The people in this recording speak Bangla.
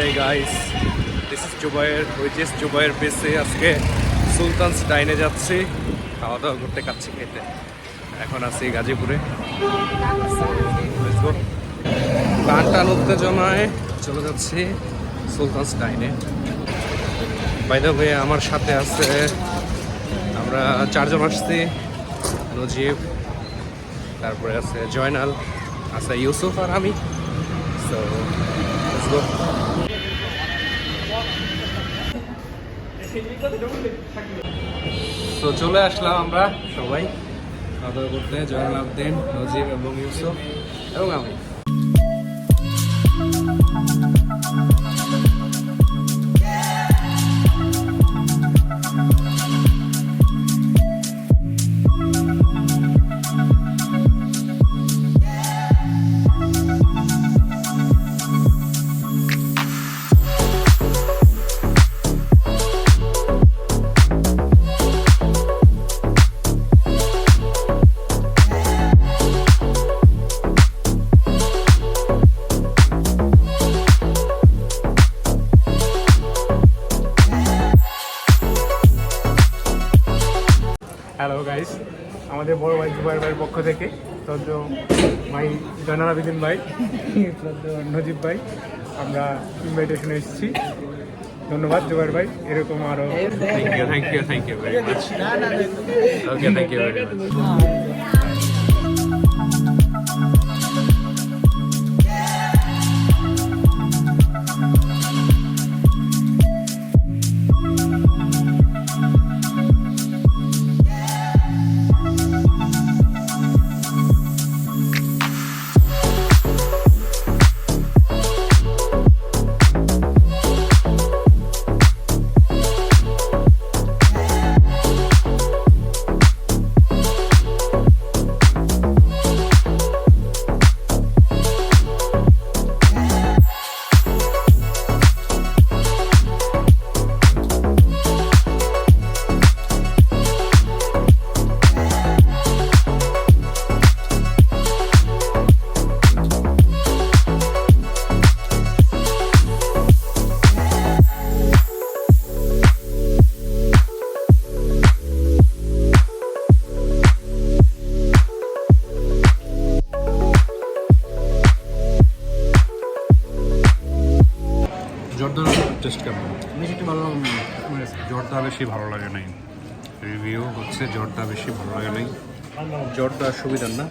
এই গাইস জুবাইয়ের উইচ জুবাইয়ের বেসে আজকে সুলতানস ডাইনে যাচ্ছি। খাওয়া দাওয়া করতে কাচ্ছি খেতে। এখন আছি গাজীপুরে. টান টান উত্তেজনায় চলে যাচ্ছি সুলতানস ডাইনে বাই দ্য ওয়ে আমার সাথে আছে আমরা চারজন আসছি, নজিব, তারপরে আছে জয়নাল, আছে ইউসুফ আর আমি। সো তো চলে আসলাম আমরা সবাই। খাওয়া দাওয়া করতে, জয়নাল আবদিন, নজিব এবং ইউসুফ এবং আমি। হ্যালো গাইস আমাদের বড় ভাই জুবাইর ভাইয়ের পক্ষ থেকে তদ্য ভাই জয়নাল আবিদিন ভাই তদ্য নজিব ভাই। আমরা ইনভাইটেশনে এসেছি। ধন্যবাদ জুবাইর ভাই, এরকম আরও thank you thank you thank you very much okay thank you very much জর্দার taste কেমন? বেশি ভালো জর্দা বেশি ভালো লাগে নাই। রিভিউ হচ্ছে জর্দা বেশি ভালো লাগে নাই। জর্দা সুবিধার না?